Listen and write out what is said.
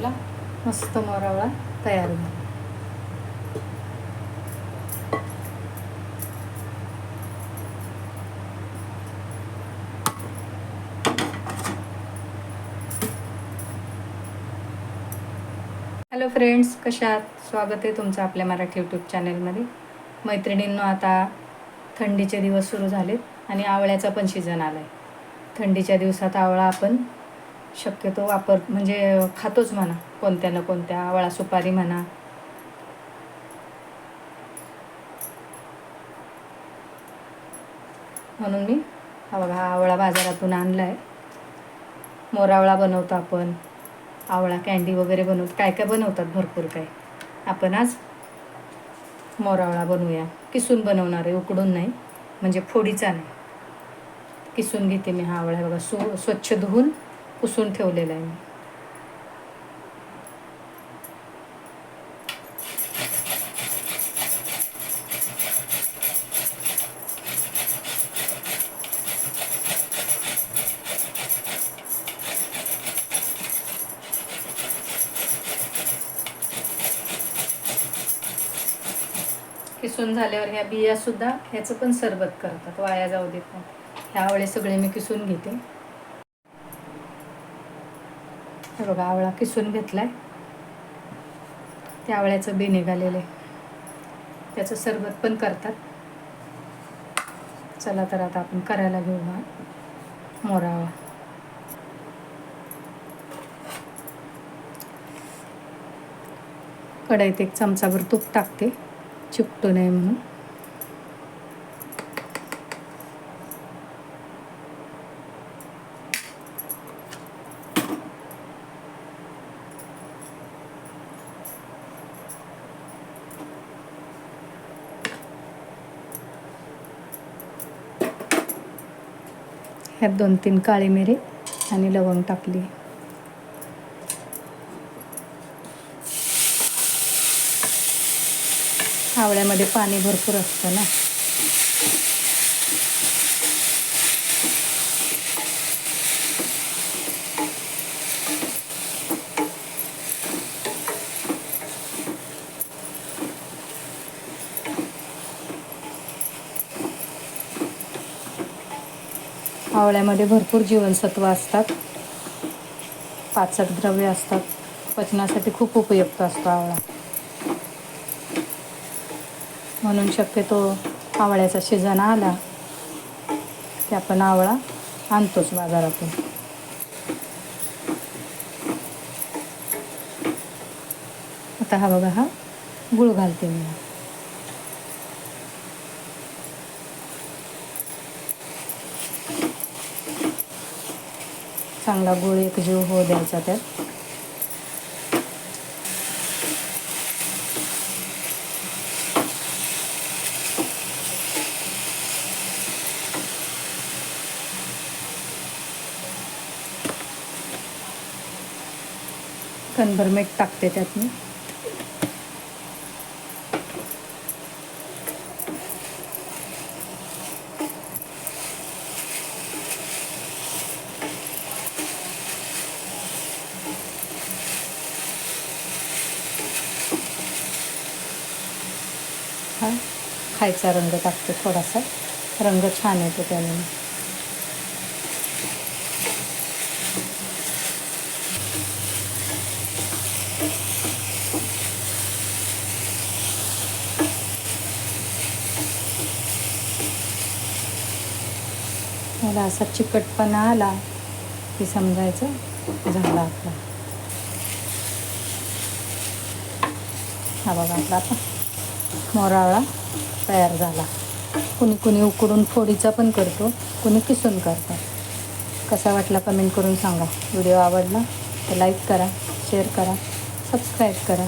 मस्त मोरावळा तयार झाला. हॅलो फ्रेंड्स कशात स्वागत आहे तुमचं आपल्या मराठी यूट्यूब चॅनलमध्ये मैत्रिणींनो आता थंडीचे दिवस सुरू झालेत आणि आवळ्याचा पण सीझन आला आहे थंडीच्या दिवसात आवळा आपण शक्यतो वापर म्हणजे खातोच म्हणा कोणत्या ना कोणत्या आवळा सुपारी म्हणा. म्हणून मी हा बघा हा आवळा बाजारातून आणला आहे मोरावळा बनवतो आपण. आवळा कँडी वगैरे बनवतो. काय काय बनवतात भरपूर काय आपण आज मोरावळा बनवूया. किसून बनवणार आहे उकडून नाही म्हणजे फोडीचा नाही. किसून घेते मी हा आवळा. बघा सु स्वच्छ धुवून पुसून ठेवलेला आहे मी. किसून झाल्यावर ह्या बिया सुद्धा ह्याचं पण सरबत करतात वाया जाऊ देत नाही ह्या आवळे सगळे मी किसून घेते. हे बघा आवळा किसून घेतलाय. त्या आवळ्याचं बी निघालेलं आहे. त्याचं सरबत पण करतात. चला तर आता आपण करायला घेऊ हा. मोरावा कढईत एक चमचाभर तूप टाकते. चिपटू नये म्हणून. ह्यात दोन तीन काळी मिरे आणि लवंग टाकली. आवळ्यामध्ये पाणी भरपूर असतं ना? आवळ्यामध्ये भरपूर जीवनसत्व असतात. पाचक द्रव्य असतात. पचनासाठी खूप उपयुक्त असतो आवळा. म्हणून शक्यतो आवळ्याचा सीझन आला की आपण आवळा आणतोच बाजारातून. आता हा बघा हा गुळ घालते मी. चांगला गोळ एक जीव होऊ द्यायचा त्यात. कणभर मीठ टाकते त्यात मी हा. खायचा रंग टाकते थोडासा. रंग छान येतो त्याने. मला असा चिकटपणा आला की समजायचं झाला आपला. हा बघा आपला आता. मोरावळा तयार झाला. कुणी कुणी उकडून फोडीचा पण करतो कुणी किसून करतात कसा वाटला कमेंट करून सांगा. व्हिडिओ आवडला तर लाईक करा शेअर करा सबस्क्राईब करा.